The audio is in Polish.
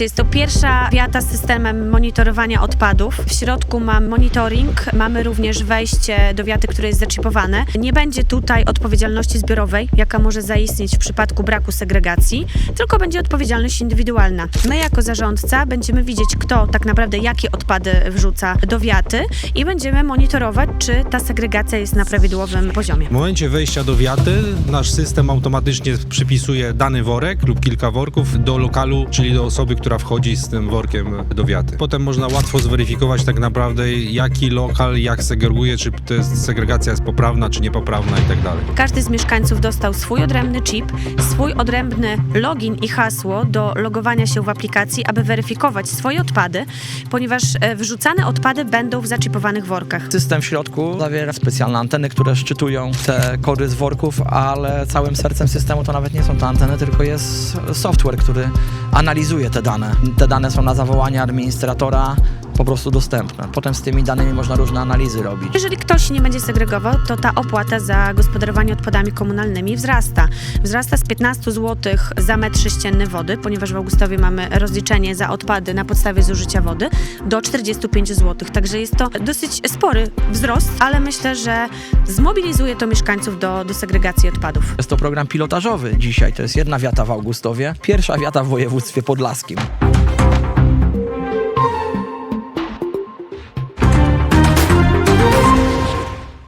Jest to pierwsza wiata z systemem monitorowania odpadów. W środku mam monitoring, mamy również wejście do wiaty, które jest zaczipowane. Nie będzie tutaj odpowiedzialności zbiorowej, jaka może zaistnieć w przypadku braku segregacji, tylko będzie odpowiedzialność indywidualna. My jako zarządca będziemy widzieć, kto tak naprawdę jakie odpady wrzuca do wiaty i będziemy monitorować, czy ta segregacja jest na prawidłowym poziomie. W momencie wejścia do wiaty nasz system automatycznie przypisuje dany worek lub kilka worków do lokalu, czyli do osoby, która wchodzi z tym workiem do wiaty. Potem można łatwo zweryfikować tak naprawdę jaki lokal jak segreguje, czy to jest, segregacja jest poprawna, czy niepoprawna i tak dalej. Każdy z mieszkańców dostał swój odrębny chip, swój odrębny login i hasło do logowania się w aplikacji, aby weryfikować swoje odpady, ponieważ e, wrzucane odpady będą w zaczipowanych workach. System w środku zawiera specjalne anteny, które szczytują te kory z worków, ale całym sercem systemu to nawet nie są te anteny, tylko jest software, który analizuje te dane. Te dane są na zawołanie administratora po prostu dostępne. Potem z tymi danymi można różne analizy robić. Jeżeli ktoś nie będzie segregował, to ta opłata za gospodarowanie odpadami komunalnymi wzrasta. Wzrasta z 15 zł za metr sześcienny wody, ponieważ w Augustowie mamy rozliczenie za odpady na podstawie zużycia wody, do 45 zł. Także jest to dosyć spory wzrost, ale myślę, że zmobilizuje to mieszkańców do, do segregacji odpadów. Jest to program pilotażowy dzisiaj, to jest jedna wiata w Augustowie, pierwsza wiata w województwie podlaskim.